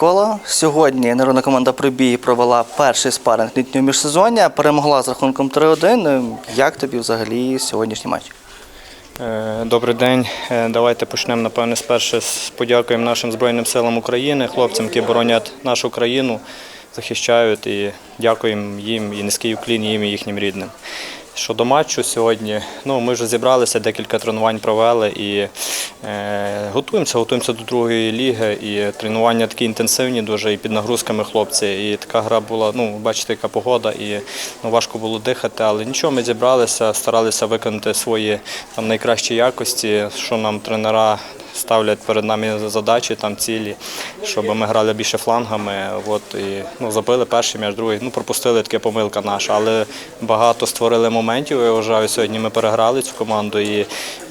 Микола. Сьогодні народна команда Прибій провела перший спаринг літнього міжсезоння, перемогла з рахунком 3-1. Як тобі взагалі сьогоднішній матч? Е, Добрий день. Е, Давайте почнемо, напевне, спершу з подякуємо нашим Збройним силам України, хлопцям, які боронять нашу країну, захищають і дякуємо їм і низький уклін їм і їхнім рідним. Щодо матчу сьогодні, ну ми вже зібралися, декілька тренувань провели і е, готуємося, готуємося до другої ліги. І тренування такі інтенсивні, дуже і під нагрузками хлопці. І така гра була, ну бачите, яка погода, і ну, важко було дихати, але нічого, ми зібралися, старалися виконати свої там найкращі якості, що нам тренера ставлять перед нами задачі, там цілі, щоб ми грали більше флангами. От, і, ну, забили перший м'яч, другий. Ну, пропустили таке помилка наша, але багато створили моментів. Я вважаю, сьогодні ми переграли цю команду. І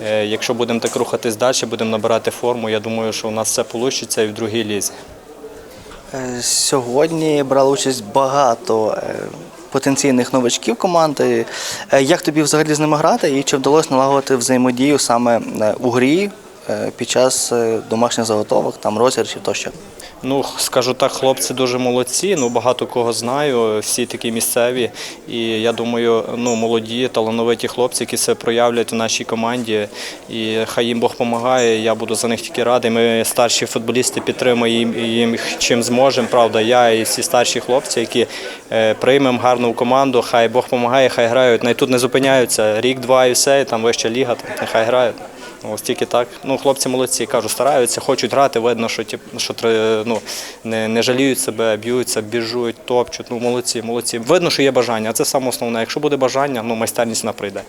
е, якщо будемо так рухатись далі, будемо набирати форму, я думаю, що у нас все вийде і в другій лізі. Е, Сьогодні брали участь багато е, потенційних новачків команди. Е, Як тобі взагалі з ними грати і чи вдалося налагодити взаємодію саме у грі під час е, домашніх заготовок, там розіграшів тощо? Ну, скажу так, хлопці дуже молодці. Ну багато кого знаю, всі такі місцеві. І я думаю, ну молоді, талановиті хлопці, які себе проявлять у нашій команді. І хай їм Бог допомагає. Я буду за них тільки радий. Ми старші футболісти підтримуємо їм, чим зможемо. Правда, я і всі старші хлопці, які е, приймемо гарну команду. Хай Бог допомагає, хай грають. Най тут не зупиняються. Рік-два і все, і там вища ліга, нехай грають. Ось тільки так. Ну, хлопці молодці, кажу, стараються, хочуть грати, видно, що тип, що ну, не, не жаліють себе, б'ються, біжуть, топчуть. Ну, молодці, молодці. Видно, що є бажання, а це саме основне. Якщо буде бажання, ну майстерність вона прийде.